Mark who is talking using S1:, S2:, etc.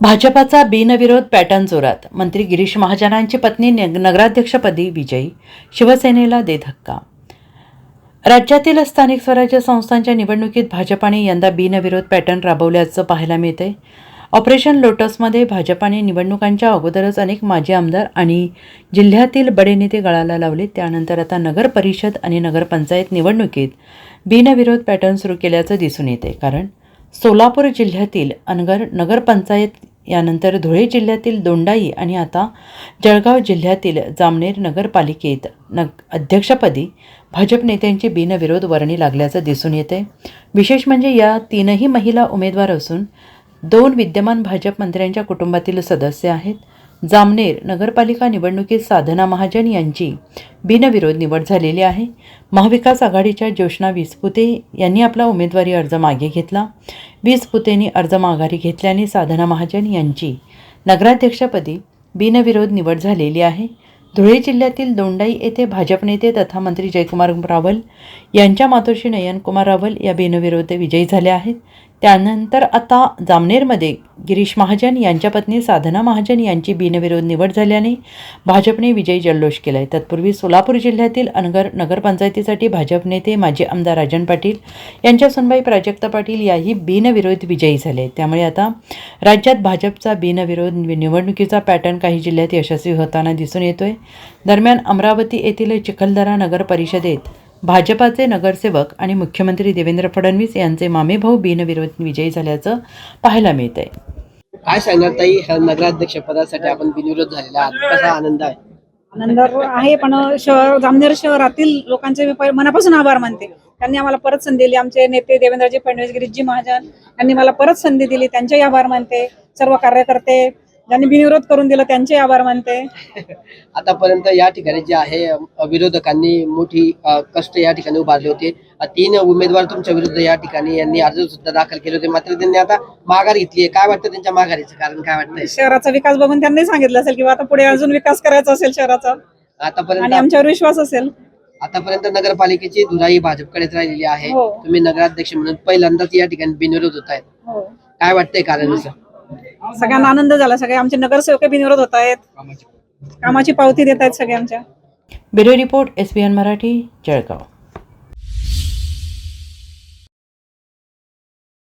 S1: भाजपाचा बिनविरोध पॅटर्न जोरात. मंत्री गिरीश महाजनांची पत्नी नग- नगराध्यक्षपदी विजयी. शिवसेनेला दे धक्का. राज्यातील स्थानिक स्वराज्य संस्थांच्या निवडणुकीत भाजपाने यंदा बिनविरोध पॅटर्न राबवल्याचं पाहायला मिळते ऑपरेशन लोटसमध्ये भाजपाने निवडणुकांच्या अगोदरच अनेक माजी आमदार आणि जिल्ह्यातील बडे नेते गळाला लावले. त्यानंतर आता नगर परिषद आणि नगरपंचायत निवडणुकीत बिनविरोध पॅटर्न सुरू केल्याचं दिसून येते कारण सोलापूर जिल्ह्यातील अनगर नगरपंचायत यानंतर धुळे जिल्ह्यातील दोंडाई आणि आता जळगाव जिल्ह्यातील जामनेर नगरपालिकेत नग अध्यक्षपदी भाजप नेत्यांची बिनविरोध वर्णी लागल्याचं दिसून येते. विशेष म्हणजे या तीनही महिला उमेदवार असून दोन विद्यमान भाजप मंत्र्यांच्या कुटुंबातील सदस्य आहेत. जामनेर नगरपालिका निवडणुकीत साधना महाजन यांची बिनविरोध निवड झालेली आहे. महाविकास आघाडीच्या ज्योष्णा विसपुते यांनी आपला उमेदवारी अर्ज मागे घेतला. विसपुतेंनी अर्ज माघारी घेतल्याने साधना महाजन यांची नगराध्यक्षपदी बिनविरोध निवड झालेली आहे. धुळे जिल्ह्यातील दोंडाई येथे भाजप नेते तथा मंत्री जयकुमार रावल यांच्या मातोश्री नयनकुमार रावल या बिनविरोध विजयी झाल्या आहेत. त्यानंतर आता जामनेरमध्ये गिरीश महाजन यांच्या पत्नी साधना महाजन यांची बिनविरोध निवड झाल्याने भाजपने विजयी जल्लोष केलाय. तत्पूर्वी सोलापूर जिल्ह्यातील अनगर नगरपंचायतीसाठी भाजप नेते माजी आमदार राजन पाटील यांच्या सुनबाई प्राजक्ता पाटील याही बिनविरोध विजयी झाले. त्यामुळे आता राज्यात भाजपचा बिनविरोध निवडणुकीचा पॅटर्न काही जिल्ह्यात यशस्वी होताना दिसून येतोय. दरम्यान अमरावती येथील चिखलदरा नगर परिषदेत भाजपाचे नगरसेवक आणि मुख्यमंत्री देवेंद्र फडणवीस यांचे मामेभाऊ बिनविरोध विजयी झाल्याचं पाहायला मिळतंय.
S2: काय सांगणार ताई? ह्या नगराध्यक्ष पदासाठी आपण बिनविरोध झालेला आहात. कसा आनंद आहे?
S3: आनंद आहे पण शहर जामनेर शहरातील लोकांचे मी मनापासून आभार मानते. त्यांनी आम्हाला परत संधी दिली. आमचे नेते देवेंद्रजी फडणवीस गिरीशजी महाजन यांनी मला परत संधी दिली. त्यांचेही आभार मानते. सर्व कार्यकर्ते ज्यांनी बिनविरोध करून दिलं त्यांचे आभार मानते.
S2: आतापर्यंत या ठिकाणी जे आहे अ, विरोधकांनी मोठी अ, कष्ट या ठिकाणी उभारले होते. अ, तीन उमेदवार तुमच्या विरुद्ध या ठिकाणी यांनी अर्ज सुद्धा दाखल केले होते. मात्र त्यांनी आता माघार घेतली आहे. काय वाटतं त्यांच्या माघारीचं कारण? काय वाटतंय?
S3: शहराचा विकास बघून त्यांनी सांगितलं असेल किंवा आता पुढे अजून विकास करायचा असेल शहराचा. आणि
S2: आतापर्यंत
S3: आमच्यावर विश्वास असेल.
S2: आतापर्यंत नगरपालिकेची धुराई भाजपकडेच राहिलेली आहे.
S3: हो.
S2: तुम्ही नगराध्यक्ष म्हणून पहिल्यांदाच या ठिकाणी बिनविरोध होत आहेत.
S3: हो.
S2: काय वाटतंय कारण? असं?
S3: सगळ्यांना आनंद झाला. सगळे आमचे नगरसेवक बिनविरोध होत आहेत कामाची पावती देत आहेत सगळे आमच्या.
S1: Bureau report S B N Marathi Jalgaon.